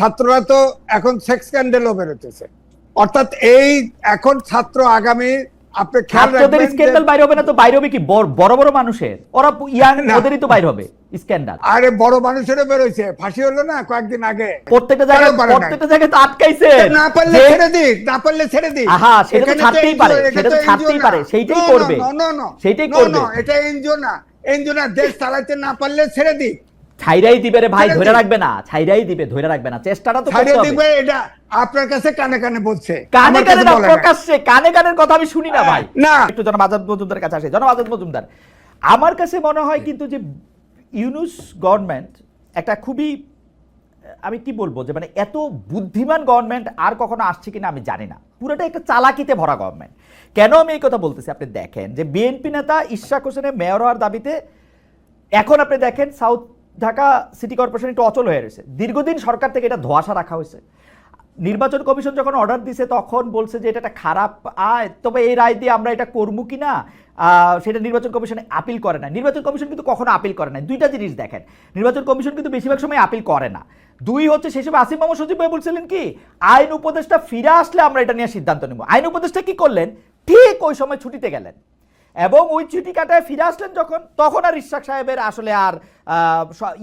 ছাত্ররা তো এখন সেক্স স্ক্যান্ডেলও বেরোতেছে অর্থাৎ এই এখন ছাত্র আগামী আপনি খেয়াল ছাত্রদের রাখবেন স্ক্যান্ডাল বাইরে হবে না তো বাইরে হবে কি বড় বড় মানুষের ওরা ইয়াং ওদেরই তো বাইরে হবে স্ক্যান্ডাল আরে বড় মানুষেরও ফাঁসি হলো না কয়েকদিন আগে প্রত্যেকটা জায়গায়? প্রত্যেকটা জায়গায় তো আটকাইছে না পারলে ছেড়ে দিক না পারলে ছেড়ে দিক আহা, সেটা তো ছাড়তেই পারে, এটা সেটা তো ছাড়তেই না। পারে, সেইটাই করবে। no, no. সেইটাই করবে। এটা এনজিও না এনজিও না দেশ চালাতে না পারলে ছেড়ে দিক ছাইরাই দিবে রে ভাই ধরে রাখবে না ছাইরাই দিবে ধরে রাখবে না চেষ্টাটা তো করতে দিবে হবে। এটা আপনার কাছে কানে কানে বলছে কানে কানে না। প্রকাশ্যে কানে কানের কথা আমি শুনি না ভাই। না। একটু জনাব আজাদ মজুমদার কাছে আসে জনাব আজাদ মজুমদার। আমার কাছে মনে হয় কিন্তু যে ইউনুস গভর্নমেন্ট একটা খুবই আমি কি বলব যে মানে এত বুদ্ধিমান গভর্নমেন্ট আর কখনো আসছে কিনা আমি জানি না। পুরোটা একটা চালাকিতে ভরা গভর্নমেন্ট। কেন আমি এই কথা বলতেছি? আপনি দেখেন যে বিএনপি নেতা ইশরাক হোসেনের মেয়র হওয়ার দাবিতে এখন আপনি দেখেন সাউথ ঢাকা সিটি কর্পোরেশন একটু অচল হয়ে রয়েছে। দীর্ঘদিন সরকার থেকে এটা ধোয়াশা রাখা হয়েছে। নির্বাচন কমিশন যখন অর্ডার দিছে, তখন বলছে যে এটা একটা খারাপ আয়। তবে এই রায় দিয়ে আমরা এটা করব কি না সেটা নির্বাচন কমিশনে আপিল করে না। নির্বাচন কমিশন কিন্তু কখনো আপিল করে না। দুইটা জিনিস দেখেন। নির্বাচন কমিশন কিন্তু বেশিরভাগ সময় আপিল করে না। দুই হচ্ছে সময় আসিফ মোহাম্মদ সচিব ভাই বলছিলেন কি, আইন উপদেষ্টা ফিরে আসলে আমরা এটা নিয়ে সিদ্ধান্ত নেব। আইন উপদেষ্টা কি করলেন? ঠিক ওই সময় ছুটিতে গেলেন। এবং ওই ছুটি কাটায় ফিরে আসলেন যখন, তখন আর ইশাক সাহেবের আসলে আর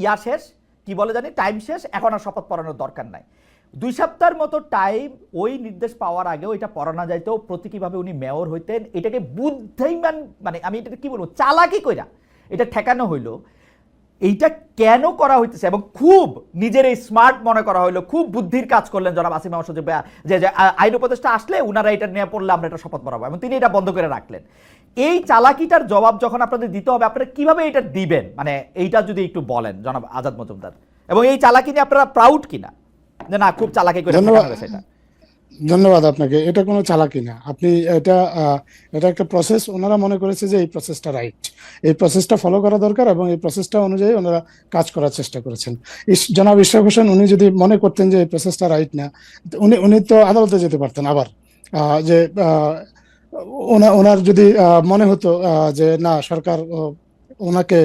ইয়া শেষ, কি বলে জানি টাইম শেষ, এখন আর শপথ পড়ানোর দরকার নাই। দুই সপ্তাহের মতো টাইম ওই নির্দেশ পাওয়ার আগেও এটা পড়ানো যাইতো প্রতীকীভাবে উনি মেয়র হইতেন, এটাকে বুদ্ধিমান মানে আমি এটাকে কি বলব, চালাকি কইরা এটা ঠেকানো হইল। এইটা কেন করা হইতেছে এবং খুব নিজের এই স্মার্ট মনে করা হইল, খুব বুদ্ধির কাজ করলেন জনাব আসিম মাহমুদ যে আইন উপদেষ্টা আসলে উনারা এটা নিয়ে পড়লে আমরা এটা শপথ পড়াবো এবং তিনি এটা বন্ধ করে রাখলেন। এই চালাকিটার জবাব যখন আপনাদের দিতে হবে আপনারা কীভাবে এটা দিবেন? মানে এইটা যদি একটু বলেন জনাব আজাদ মজুমদার। এবং এই চালাকি নিয়ে আপনারা প্রাউড কিনা? যে না খুব চালাকি করে ধন্যবাদ। ঠেকানো ধন্যবাদ আপনাকে। এটা কোনো চালাকি না। আপনি এটা এটা একটা প্রসেস ওনারা মনে করেছে যে এই প্রসেসটা রাইট এই প্রসেসটা ফলো করা দরকার এবং এই প্রসেসটা অনুযায়ী ওনারা কাজ করার চেষ্টা করেছেন। জনাব ইশরাক হোসেন উনি যদি মনে করতেন যে এই প্রসেসটা রাইট না উনি উনি তো আদালতে যেতে পারতেন আবার। যে ওনার যদি মনে হতো যে না সরকার ওনাকে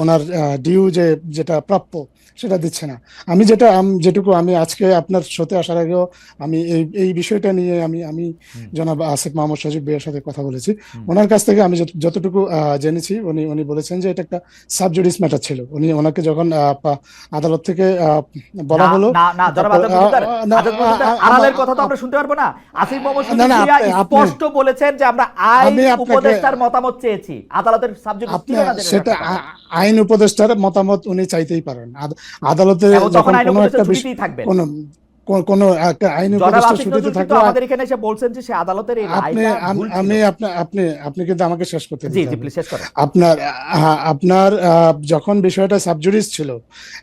ওনার ডিউ যে যেটা প্রাপ্য সেটা দিচ্ছে না। আমি যেটা যেটুকু আমি আজকে আপনার শোতে আসার আগেও আমি এই এই বিষয়টা নিয়ে আমি আমি জনাব আসিফ মাহমুদ সজিব ভাইয়ের সাথে কথা বলেছি। ওনার কাছ থেকে আমি যতটুকু জেনেছি উনি উনি বলেছেন যে এটা একটা সাবজুডিস ম্যাটার ছিল। উনি ওনাকে যখন আদালত থেকে বলা হলো আড়ালের কথা তো আমরা শুনতে পারব না। আসিফ স্পষ্ট বলেছেন যে আমরা আইন উপদেষ্টার মতামত চেয়েছি। আদালতের সেটা আইন উপদেষ্টার মতামত উনি চাইতেই পারেন। আদালতে যখন কোনো একটা বিষয় কোনো কোন- একটা আইন জনাব ছুটিতে থাকলে আমাদের এখানে এসে বলছেন যে সে আদালতের এই আপনি আম- আপনি আপনি আপনি কিন্তু আমাকে শেষ করতে জি জি প্লিজ শেষ করো আপনার হ্যাঁ, আপনার যখন বিষয়টা সাবজুডিস ছিল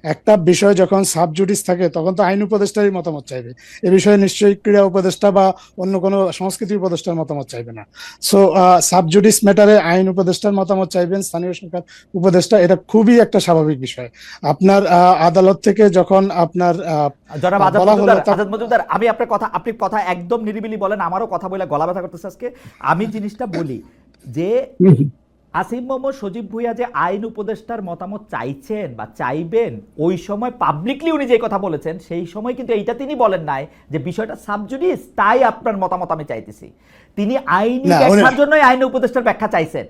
একটা বিষয় যখন সাবজুডিস থাকে তখন তো আইন উপদেষ্টারই মতামত চাইবে। এ বিষয়ে নিশ্চয়ই ক্রীড়া উপদেষ্টা বা অন্য কোনো সংস্কৃতি উপদেষ্টার মতামত চাইবে না। সো সাবজুডিস ম্যাটারে আইন উপদেষ্টার মতামত চাইবেন স্থানীয় সরকার উপদেষ্টা এটা খুবই একটা স্বাভাবিক বিষয়। আপনার আহ, আদালত থেকে যখন আপনার বলা হলো মজুমদার আজাদ মজুমদার আমি আপনার কথা আপনি কথা একদম নিরিবিলি বলেন আমারও কথা বলে গলা ব্যথা করতেছে আজকে। আমি জিনিসটা বলি যে আসিম মোহাম্মদ সজীব ভুইয়া যে আইন উপদেষ্টার মতামত চাইছেন বা চাইবেন ওই সময় পাবলিকলি উনি যে কথা বলেছেন সেই সময় কিন্তু এইটা তিনি বলেন নাই যে বিষয়টা সাবজুডিস তাই আপনার মতামত আমি চাইতেছি। তিনি আইনি ব্যাখ্যার জন্যই আইন উপদেষ্টার ব্যাখ্যা চাইছেন।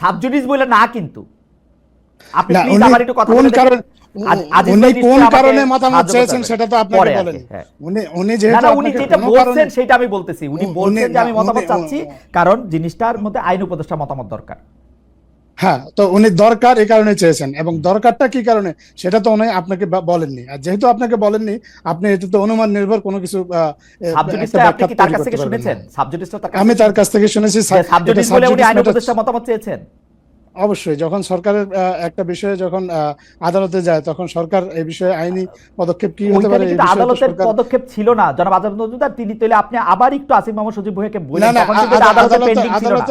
সাবজুডিস বলে না কিন্তু। আপনি প্লিজ আমার একটু কথা কোন কারণ দেখেন। আজ- আজিজ উনি কোন কারণে মতামত চেয়েছেন সেটা তো আপনাকে পরে আর কি, বলেন হ্যাঁ। উনি উনি না উনি যেটা বলছেন সেটা আমি বলতেছি। উনি উনি- বলছেন যে আমি মতামত চাচ্ছি কারণ জিনিসটার মধ্যে আইন উপদেষ্টা মতামত দরকার। হ্যাঁ তো উনি দরকার এই কারণে চেয়েছেন। এবং দরকারটা কি কারণে সেটা তো উনি আপনাকে বলেননি। আর যেহেতু আপনাকে বলেননি আপনি এটা তো অনুমান নির্ভর কোনো কিছু আমি তার কাছ থেকে শুনেছি মতামত চেয়েছেন। অবশ্যই যখন সরকারের একটা বিষয়ে যখন আদালতে যায় তখন সরকার এই বিষয়ে আইনি পদক্ষেপ কি হতে পারে? আদালতের পদক্ষেপ ছিল না। জনাব আজাদ মজুমদার তিনি তাহলে আপনি আবার একটু আসিফ মোহাম্মদ সজিব ভুইয়াকে বলেন। না তখন কিন্তু আ- এটা আ- আদালতে আদালতে পেন্ডিং ছিল না।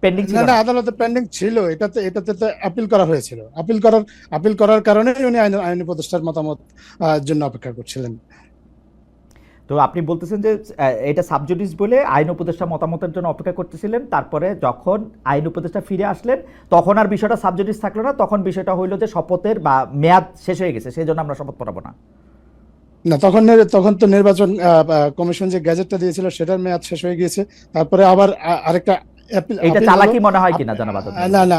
পেন্ডিং ছিল আদালতে পেন্ডিং ছিল। এটাতে এটাতে তো আপিল করা হয়েছিল। আপিল করার আপিল করার কারণেই উনি আইন আইন উপদেষ্টার মতামত জন্য অপেক্ষা করছিলেন। তো আপনি বলতেছেন যে এটা সাবজুডিস বলে আইন উপদেষ্টা মতামতের জন্য অপেক্ষা করতেছিলেন। তারপরে যখন আইন উপদেষ্টা ফিরে আসলেন, তখন আর বিষয়টা সাবজুডিস থাকল না। তখন বিষয়টা হইল যে শপথের বা মেয়াদ শেষ হয়ে গেছে। সেই জন্য আমরা শপথ পড়াবো না। না, তখন তখন তো নির্বাচন কমিশন যে গ্যাজেটটা দিয়েছিল, সেটার মেয়াদ শেষ হয়ে গিয়েছে। তারপরে আবার আরেকটা appeal চালাকি মনে হয় কিনা জনাব না না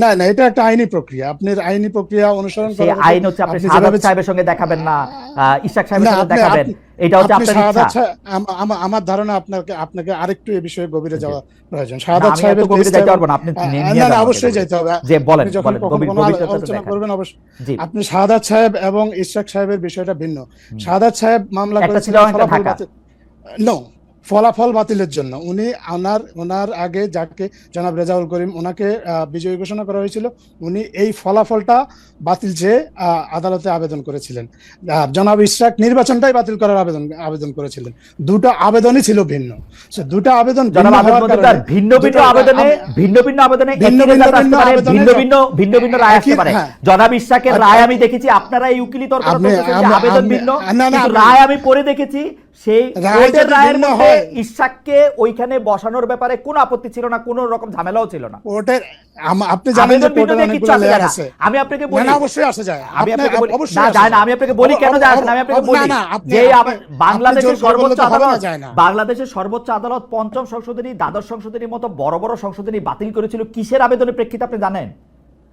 না না এটা একটা আইনি প্রক্রিয়া। আপনার আইনি প্রক্রিয়া অনুসরণ মতো আইন হচ্ছে আপনি আপনি সাহেবের সঙ্গে দেখাবেন না ইশাক সাহেবের সঙ্গে দেখাবেন। এটা হচ্ছে আপনার ইচ্ছা। আমার ধারণা আপনাকে আপনাকে আরেকটু এই বিষয়ে গভীরে যাওয়া প্রয়োজন। এত সাহেবের গভীরে যাইতে পারব না, আপনি না, না অবশ্যই। যাইতে হবে। যে বলেন বলেন গভীর আলোচনা করবেন অবশ্যই। আপনি শাহাদাত সাহেব এবং ইশরাক সাহেবের বিষয়টা ভিন্ন। শাহাদাত সাহেব মামলা করেছিলেন ছিল, ঢাকা। নো ফলাফল বাতিলের জন্য। উনি ওনার ওনার আগে যাকে জনাব রেজাউল করিম ওনাকে বিজয়ী ঘোষণা করা হয়েছিল উনি এই ফলাফলটা বাতিল চেয়ে আদালতে আবেদন করেছিলেন। জনাব ইশরাক নির্বাচনটাই বাতিল করার আবেদন আবেদন করেছিলেন। দুটো আবেদনই ছিল ভিন্ন। দুটো আবেদন ভিন্ন ভিন্ন আবেদনে ভিন্ন ভিন্ন আবেদনে ভিন্ন ভিন্ন ভিন্ন ভিন্ন ভিন্ন রায় আসতে পারে। হ্যাঁ। জনাব ইশাকের আচ্ছা, রায় আমি দেখেছি আপনারা এই উকিলি তর্ক আবেদন ভিন্ন রায় আমি পড়ে দেখেছি সেই কোর্টের রায়ের মধ্যে হয়- ইশাককে ওইখানে বসানোর ব্যাপারে কোনো আপত্তি ছিল না কোনো রকম ঝামেলাও ছিল না। কোর্টের আপনি জানেন যে কোর্টের অনেকগুলো লেয়ার আছে। আমি আপনাকে বলি না অবশ্যই আসে যায়। আমি আপনি আপনাকে বলি না যায় না আমি আপনাকে বলি কেন যায় না আমি আপনাকে বলি। যে বাংলাদেশের সর্বোচ্চ আদালত বাংলাদেশের সর্বোচ্চ আদালত পঞ্চম সংশোধনী দ্বাদশ সংশোধনীর মতো বড় বড় সংশোধনী বাতিল করেছিল। কিসের আবেদনের প্রেক্ষিতে আপনি জানেন?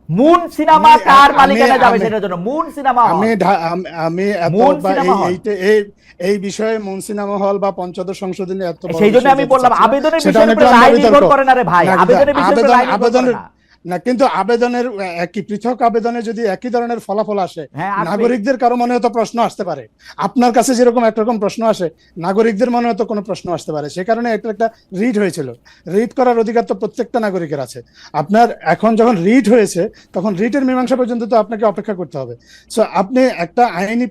মুন সিনেমা কার মালিকানা যাবে সেটার জন্য মুন সিনেমা আমি আমি এই-। এই এই বিষয়ে সিনেমা হল বা পঞ্চদশ সংশোধনী এত সেই জন্য আমি বললাম। আবেদনের বিষয়ে বিষয়ের অনেক উপরে লম্বা রায় বিতর্ক। নির্ভর করে না রে ভাই আবেদনের উপরে আবেদন- না কিন্তু আবেদনের একই পৃথক আবেদনে যদি একই ধরনের ফলাফল আসে হ্যাঁ, নাগরিকদের কারও মনে হয়তো প্রশ্ন আসতে পারে। আপনার কাছে যেরকম একরকম প্রশ্ন আসে নাগরিকদের মনে হয়তো কোনো প্রশ্ন আসতে পারে। সে কারণে এটা একটা রিড হয়েছিল। রিড করার অধিকার তো প্রত্যেকটা নাগরিকের আছে। আপনার এখন যখন রিড হয়েছে তখন রিটের মীমাংসা পর্যন্ত তো আপনাকে অপেক্ষা করতে হবে। সো আপনি একটা আইনি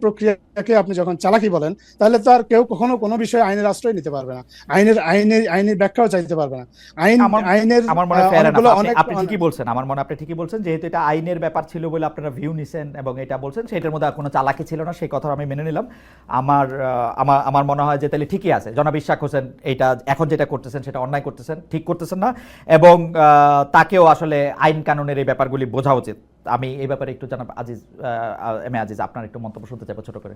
প্রক্রিয়াকে আপনি যখন চালাকি বলেন তাহলে তো আর কেউ কখনো কোনো বিষয়ে আইনের আশ্রয় নিতে পারবে না। আইনের আইনের আইনের ব্যাখ্যাও চাইতে পারবে না। আইন আইনের আমার মনে অনেক আপনি ঠিকই বলছেন আমার মনে আপনি ঠিকই বলছেন যেহেতু এটা আইনের ব্যাপার ছিল বলে আপনারা ভিউ নিছেন এবং এটা বলছেন সেটার মধ্যে আর কোনো চালাকি ছিল না সেই কথা আমি মেনে নিলাম। আমার আমার আমার মনে হয় যে তাহলে ঠিকই আছে। জনাব ইশাক হোসেন এটা এখন যেটা করতেছেন সেটা অন্যায় করতেছেন ঠিক করতেছেন না। এবং আহ, তাকেও আসলে আইন কানুনের এই ব্যাপারগুলি বোঝা উচিত। আমি এই ব্যাপারে একটু জানাব আজিজ এম এ আজিজ আপনার একটু মন্তব্য শুনতে চাইব ছোট করে।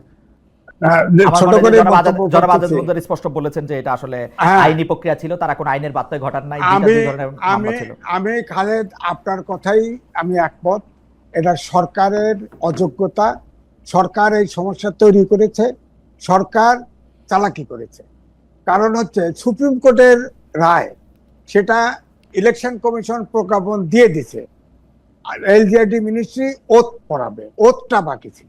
ছোট হয় করে যে জনাব আজাদ- বক্তব্য জনাব আজাদ করতেছি। মজুমদার স্পষ্ট বলেছেন যে এটা আসলে হ্যাঁ। আইনি প্রক্রিয়া ছিল তারা কোনো আইনের বার্তায় ঘটান নাই আমি দুই ধরনের মামলা আমি আমি খালেদ আপনার কথাই আমি একমত। এটা সরকারের অযোগ্যতা সরকার এই সমস্যা তৈরি করেছে সরকার চালাকি করেছে। কারণ হচ্ছে সুপ্রিম কোর্টের রায় সেটা ইলেকশন কমিশন প্রজ্ঞাপন দিয়ে দিছে এলজিআইডি মিনিস্ট্রি ওত পড়াবে ওতটা বাকি ছিল।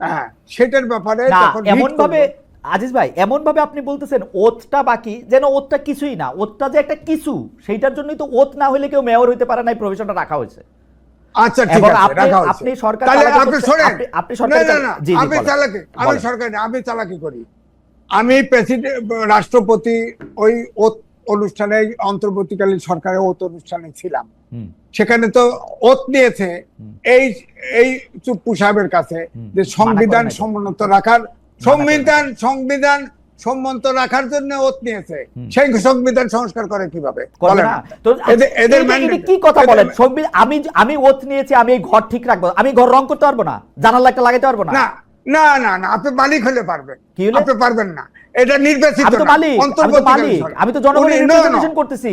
হ্যাঁ সেটার ব্যাপারে এমন ভাবে আজিজ ভাই এমন ভাবে আপনি বলতেছেন ওতটা বাকি যেন ওতটা কিছুই না ওতটা যে একটা কিছু সেইটার জন্যই তো ওত না হলে কেউ মেয়র হইতে পারে না এই প্রভিশনটা রাখা হয়েছে। আচ্ছা ঠিক আছে আপনি- সরকার আপনি শোনেন। আপনি- সরকারি না, না, আমি। চালাকি আমি। সরকারি আমি চালাকি করি। আমি প্রেসিডেন্ট রাষ্ট্রপতি ওই ওত অনুষ্ঠানে অন্তর্বর্তীকালীন সরকারের ওত অনুষ্ঠানে ছিলাম। সেখানে তো ওত নিয়েছে এই এই চুপ্পু সাহেবের কাছে যে সংবিধান করে নাই তো। সম্মত রাখার সংবিধান সংবিধান সম্মত রাখার জন্য ওত নিয়েছে। সেই সংবিধান সংস্কার করে কীভাবে? না। এদের- কি কথা বলেন? আমি আমি ওত নিয়েছি আমি ঘর ঠিক রাখব আমি ঘর রং করতে পারব না? জানালা একটা লাগাইতে পারব না না না না না আপনি মালিক হলে পারবেন? আপনি পারবেন না। এটা নির্বাচিত আমি তো জনগণের no, করতেছি।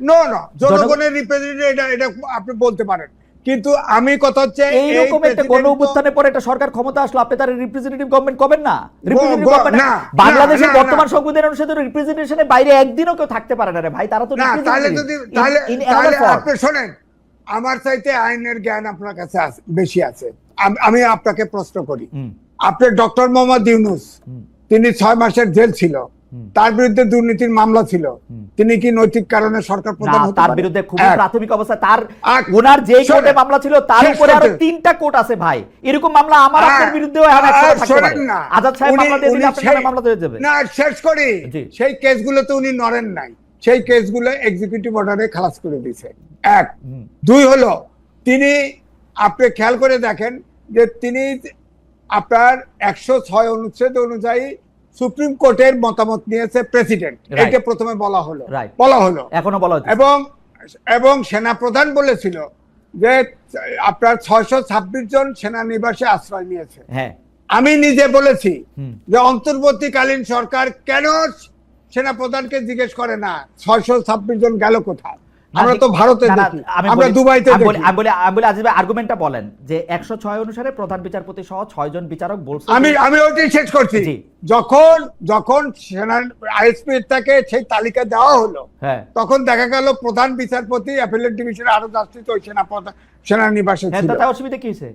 no, জনগণের রিপ্রেজেন্টেটিভ এটা এটা আপনি বলতে পারেন। কিন্তু আমি কথা হচ্ছে এইরকম একটা গণ তো- অভ্যুত্থানের পরে একটা সরকার ক্ষমতা আসলো আপনি তার রিপ্রেজেন্টেটিভ গভর্নমেন্ট করবেন না? রিপ্রেজেন্টেটিভ গভর্নমেন্ট বাংলাদেশের না, না, বর্তমান না। সংবিধান অনুসারে রিপ্রেজেন্টেশনের বাইরে একদিনও কেউ থাকতে পারে না রে ভাই তারা তো না তাহলে যদি তাহলে তাহলে আপনি শোনেন আমার চাইতে আইনের জ্ঞান আপনার কাছে বেশি আছে। আমি আপনাকে প্রশ্ন করি। হুম, আপনি ডক্টর মোহাম্মদ ইউনুস তিনি ছয় মাসের জেল ছিল। তার বিরুদ্ধে দুর্নীতির মামলা ছিল। তিনি কি নৈতিক কারণে সরকার প্রধান হতে তার বিরুদ্ধে এক। প্রাথমিক অবস্থা। তার ওনার যে কোর্টে মামলা ছিল তার উপরে আরও তিনটা কোর্ট আছে ভাই। এরকম মামলা আমার আপনার বিরুদ্ধেও এখন আর একসাথে থাকতে পারে। না, আজাদ সাহেব মামলা দিয়ে দিলে আপনার মামলা দিয়ে যাবে। না শেষ করি। সেই কেসগুলোতে উনি নড়েন নাই। সেই কেসগুলো এক্সিকিউটিভ অর্ডারে খালাস করে দিয়েছে। এক। দুই হলো তিনি আপনি খেয়াল করে দেখেন যে তিনি আপনার একশো ছয় অনুচ্ছেদ অনুযায়ী সুপ্রিম কোর্টের মতামত নিয়েছে প্রেসিডেন্ট। এটা প্রথমে বলা হলো। বলা হলো। এখনও বলা এবং এবং সেনাপ্রধান বলেছিল যে আপনার ছয়শো ছাব্বিশ জন সেনানিবাসে আশ্রয় নিয়েছে। হ্যাঁ। আমি নিজে বলেছি যে অন্তর্বর্তীকালীন সরকার কেন সেনা প্রধানকে জিজ্ঞেস করে না? ছয়শো ছাব্বিশ জন গেল কোথায়? আমরা তো ভারতে আমরা দুবাইতে আমি বলি- দেখি। আমি বলি আজিজ ভাই আর্গুমেন্টটা বলেন যে একশো ছয় অনুসারে প্রধান বিচারপতি সহ 6 জন বিচারক বলছে আমি আমি ওইটাই শেষ করছি। যখন যখন সেনা আইএসপি থেকে সেই তালিকা দেওয়া হলো হ্যাঁ। তখন দেখা গেল প্রধান বিচারপতি অ্যাপিলেট ডিভিশনের আরও জাস্টিস ওই সেনা সেনানিবাসে হ্যাঁ ছিল। তাতে অসুবিধা কি হয়েছে?